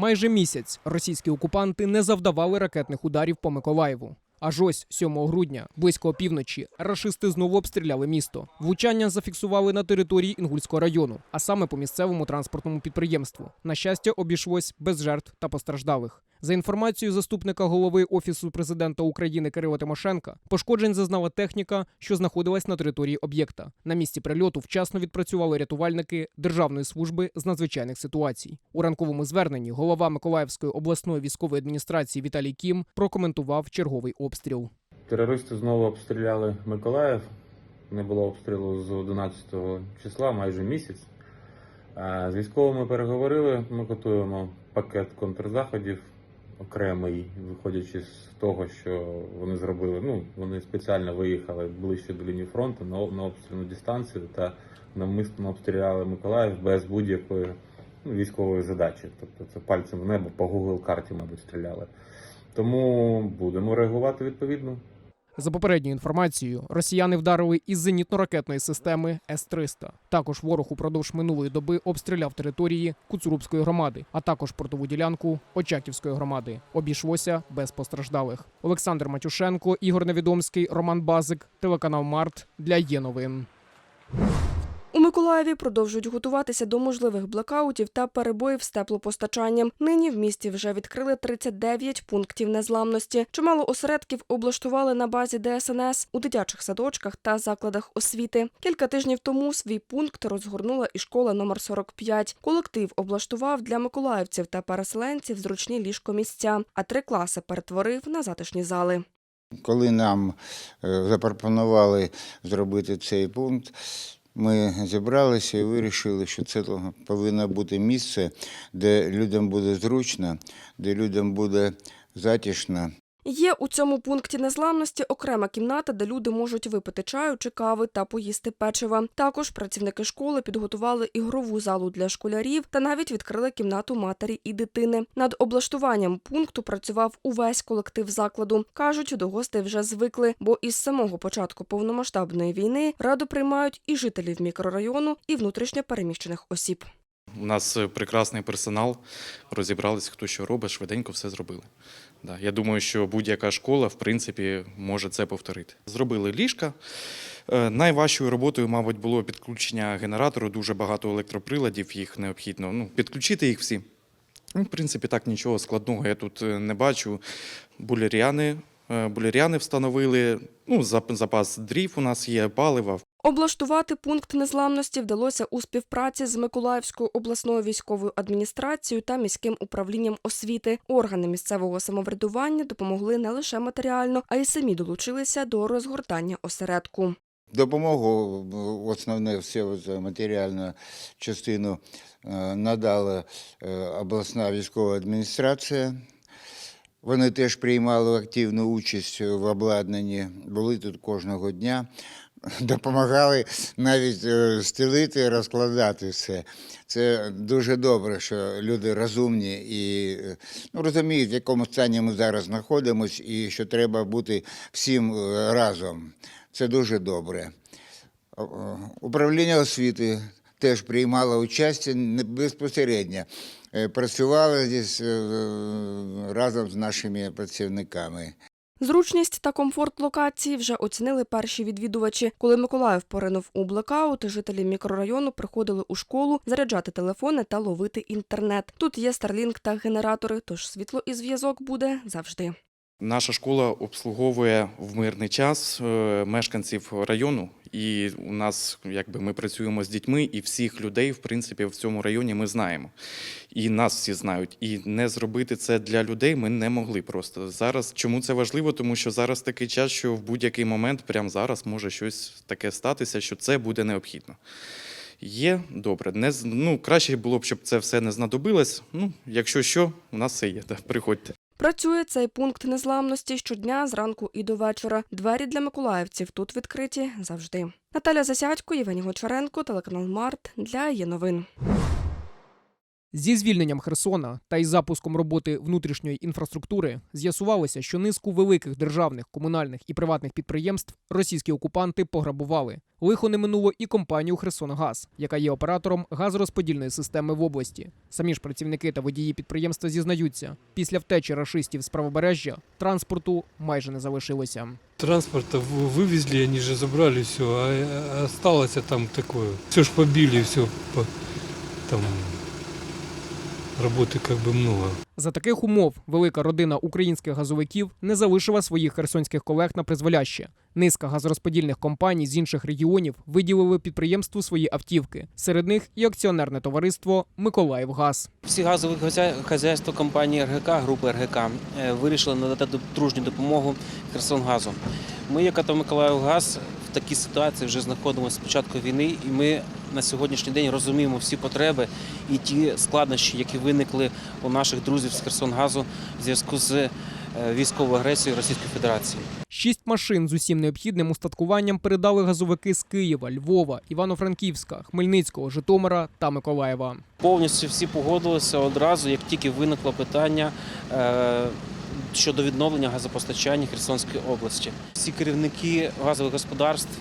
Майже місяць російські окупанти не завдавали ракетних ударів по Миколаєву. Аж ось 7 грудня, близько опівночі, рашисти знову обстріляли місто. Влучання зафіксували на території Інгульського району, а саме по місцевому транспортному підприємству. На щастя, обійшлось без жертв та постраждалих. За інформацією заступника голови офісу президента України Кирила Тимошенка, пошкоджень зазнала техніка, що знаходилась на території об'єкта. На місці прильоту вчасно відпрацювали рятувальники Державної служби з надзвичайних ситуацій. У ранковому зверненні голова Миколаївської обласної військової адміністрації Віталій Кім прокоментував черговий обстріл. Терористи знову обстріляли Миколаїв. Не було обстрілу з 11 числа, майже місяць. З військовими переговорили. Ми готуємо пакет контрзаходів окремий, виходячи з того, що вони зробили. Ну, вони спеціально виїхали ближче до лінії фронту на, на обстрільну дистанцію та навмисно обстріляли Миколаїв без будь-якої ну, військової задачі. Тобто це пальцем в небо по Google карті, мабуть, стріляли. Тому будемо реагувати відповідно. За попередньою інформацією, росіяни вдарили із зенітно-ракетної системи С-300. Також ворог упродовж минулої доби обстріляв території Куцурубської громади, а також портову ділянку Очаківської громади. Обійшлося без постраждалих. Олександр Матюшенко, Ігор Невідомський, Роман Базик, телеканал Март для є новин. Миколаєві продовжують готуватися до можливих блекаутів та перебоїв з теплопостачанням. Нині в місті вже відкрили 39 пунктів незламності. Чимало осередків облаштували на базі ДСНС у дитячих садочках та закладах освіти. Кілька тижнів тому свій пункт розгорнула і школа номер 45. Колектив облаштував для миколаївців та переселенців зручні ліжкомісця, а три класи перетворив на затишні зали. Коли нам е, запропонували зробити цей пункт, ми зібралися і вирішили, що це повинно бути місце, де людям буде зручно, де людям буде затишно. Є у цьому пункті незламності окрема кімната, де люди можуть випити чаю чи кави та поїсти печива. Також працівники школи підготували ігрову залу для школярів та навіть відкрили кімнату матері і дитини. Над облаштуванням пункту працював увесь колектив закладу. кажуть, до гостей вже звикли, бо із самого початку повномасштабної війни раду приймають і жителів мікрорайону, і внутрішньо переміщених осіб. У нас е, прекрасний персонал, розібрались, хто що робить, швиденько все зробили. Да, я думаю, що будь-яка школа, в принципі, може це повторити. Зробили ліжка. Е, Найважчою роботою, мабуть, було підключення генератору. Дуже багато електроприладів, їх необхідно ну, підключити їх всі. Ну, В принципі, так нічого складного я тут е, не бачу. Булеріани, булеріани встановили. Ну, запас дрів у нас є, палива. Облаштувати пункт незламності вдалося у співпраці з Миколаївською обласною військовою адміністрацією та міським управлінням освіти. Органи місцевого самоврядування допомогли не лише матеріально, а й самі долучилися до розгортання осередку. Допомогу основне все матеріальну частину е, надала е, обласна військова адміністрація. Вони теж приймали активну участь в обладнанні, були тут кожного дня, допомагали навіть е, стелити, розкладати все. Це дуже добре, що люди розумні і ну, розуміють, в якому стані ми зараз знаходимося, і що треба бути всім е, разом. Це дуже добре. Управління освіти теж приймало участь безпосередньо. Е, Працювало здесь разом з нашими працівниками. Зручність та комфорт локації вже оцінили перші відвідувачі. Коли Миколаїв поринув у блекаут, жителі мікрорайону приходили у школу заряджати телефони та ловити інтернет. Тут є старлінг та генератори, тож світло і зв'язок буде завжди. Наша школа обслуговує в мирний час е, мешканців району, і у нас якби ми працюємо з дітьми, і всіх людей, в принципі, в цьому районі ми знаємо. І нас всі знають. І не зробити це для людей ми не могли просто зараз. Чому це важливо? Тому що зараз такий час, що в будь-який момент, прямо зараз, може щось таке статися, що це буде необхідно. Є добре. Не ну краще було б, щоб це все не знадобилось. Ну, якщо що, у нас все є. Да, приходьте. Працює цей пункт незламності щодня зранку і до вечора. Двері для миколаївців тут відкриті завжди. Наталя Засядько, Євгеній Гочаренко, телеканал Март для є новин. Зі звільненням Херсона та із запуском роботи внутрішньої інфраструктури з'ясувалося, що низку великих державних, комунальних і приватних підприємств російські окупанти пограбували. Лихо не минуло і компанію Херсонгаз, яка є оператором газорозподільної системи в області. Самі ж працівники та водії підприємства зізнаються, після втечі рашистів з правобережжя транспорту майже не залишилося. Транспорта в- вывезли, они же забрали все, а осталось там такое. Все ж побили, все там работы как бы много. За таких умов велика родина українських газовиків не залишила своїх херсонських колег на призволяще. Низка газорозподільних компаній з інших регіонів виділили підприємству свої автівки. Серед них і акціонерне товариство Миколаївгаз. Всі газові хазя- хазяйства компанії РГК, групи РГК, е, вирішили надати дружню допомогу Херсонгазу. Ми, як АТО Миколаївгаз, в такій ситуації вже знаходимося з початку війни, і ми на сьогоднішній день розуміємо всі потреби і ті складнощі, які виникли у наших друзів з Херсонгазу в зв'язку з е, військовою агресією Російської Федерації. Шість машин з усім необхідним устаткуванням передали газовики з Києва, Львова, Івано-Франківська, Хмельницького, Житомира та Миколаєва. Повністю всі погодилися одразу, як тільки виникло питання е, щодо відновлення газопостачання Херсонської області. Всі керівники газових господарств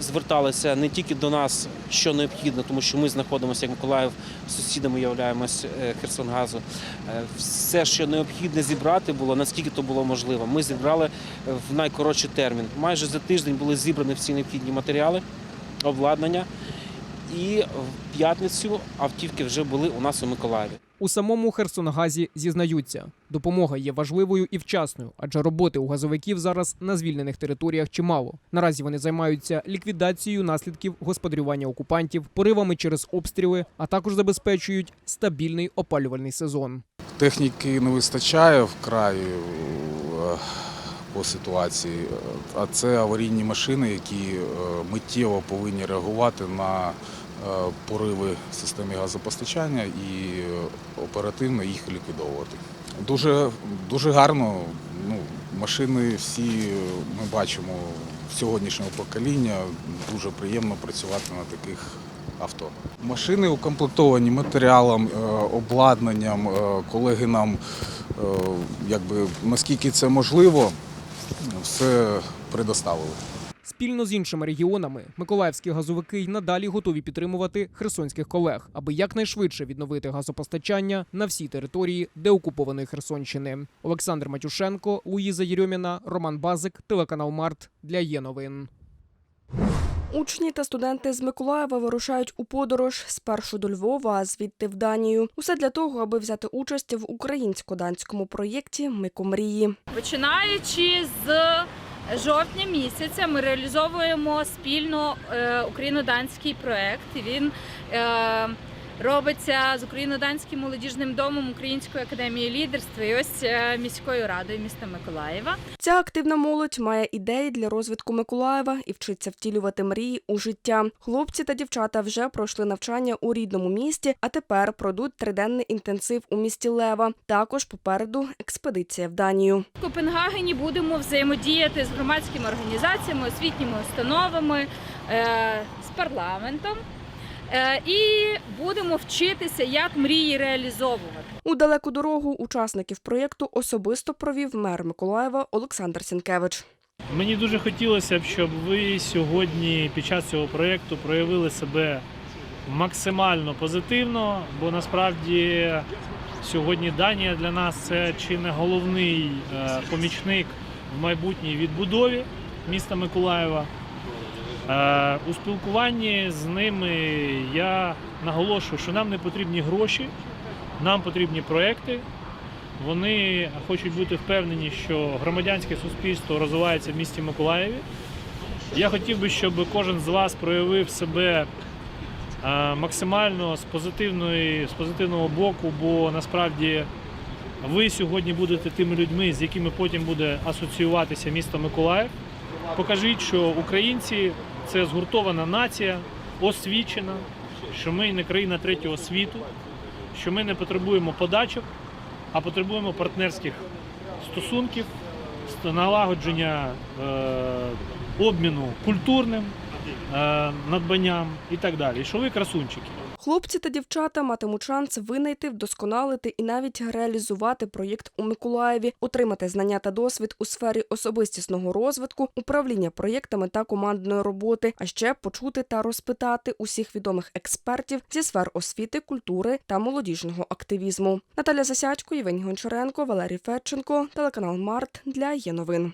зверталися не тільки до нас, що необхідно, тому що ми знаходимося як Миколаїв, сусідами являємось е, Херсонгазу. Е, Все, що необхідне зібрати було, наскільки то було можливо. Ми зібрали в найкоротший термін. Майже за тиждень були зібрані всі необхідні матеріали, обладнання. І в п'ятницю автівки вже були у нас у Миколаєві. У самому Херсонгазі зізнаються, допомога є важливою і вчасною, адже роботи у газовиків зараз на звільнених територіях чимало. Наразі вони займаються ліквідацією наслідків господарювання окупантів, поривами через обстріли, а також забезпечують стабільний опалювальний сезон. Техніки не вистачає вкрай е, по ситуації, а це аварійні машини, які е, миттєво повинні реагувати на пориви в системі газопостачання і е, оперативно їх ліквідовувати. Дуже, дуже гарно. Ну, машини всі е, ми бачимо сьогоднішнього покоління. Дуже приємно працювати на таких авто. Машини укомплектовані матеріалом, е, обладнанням. Е, Колеги нам, е, якби наскільки це можливо, все предоставили. Спільно з іншими регіонами миколаївські газовики й надалі готові підтримувати херсонських колег, аби якнайшвидше відновити газопостачання на всій території деокупованої Херсонщини. Олександр Матюшенко, Луїза Єрьоміна, Роман Базик, телеканал Март для є новин. Учні та студенти з Миколаєва вирушають у подорож спершу до Львова, а звідти в Данію. Усе для того, аби взяти участь в українсько-данському проєкті Микомрії. Починаючи з жовтня місяця, ми реалізовуємо спільно е, україно-данський проект. Він е, робиться з україно-данським молодіжним домом Української академії лідерства і ось е, міською радою міста Миколаєва. Ця активна молодь має ідеї для розвитку Миколаєва і вчиться втілювати мрії у життя. Хлопці та дівчата вже пройшли навчання у рідному місті, а тепер пройдуть триденний інтенсив у місті Лева. Також попереду експедиція в Данію. В Копенгагені будемо взаємодіяти з громадськими організаціями, освітніми установами, е, з парламентом. Е, І будемо вчитися, як мрії реалізовувати. У далеку дорогу учасників проєкту особисто провів мер Миколаєва Олександр Сінкевич. Мені дуже хотілося б, щоб ви сьогодні під час цього проєкту проявили себе максимально позитивно, бо насправді сьогодні Данія для нас це чи не головний е, помічник в майбутній відбудові міста Миколаєва. Е, У спілкуванні з ними я наголошую, що нам не потрібні гроші, нам потрібні проекти. Вони хочуть бути впевнені, що громадянське суспільство розвивається в місті Миколаєві. Я хотів би, щоб кожен з вас проявив себе е, максимально з, позитивної, з позитивного боку, бо насправді ви сьогодні будете тими людьми, з якими потім буде асоціюватися місто Миколаїв. Покажіть, що українці це згуртована нація, освічена, що ми не країна третього світу, що ми не потребуємо подачок, а потребуємо партнерських стосунків, налагодження е, обміну культурним е, надбанням і так далі. Що ви красунчики. Хлопці та дівчата матимуть шанс винайти, вдосконалити і навіть реалізувати проєкт у Миколаєві, отримати знання та досвід у сфері особистісного розвитку, управління проєктами та командної роботи, а ще почути та розпитати усіх відомих експертів зі сфер освіти, культури та молодіжного активізму. Наталя Засядько, Євгеній Гончаренко, Валерій Федченко, телеканал Март для є новин.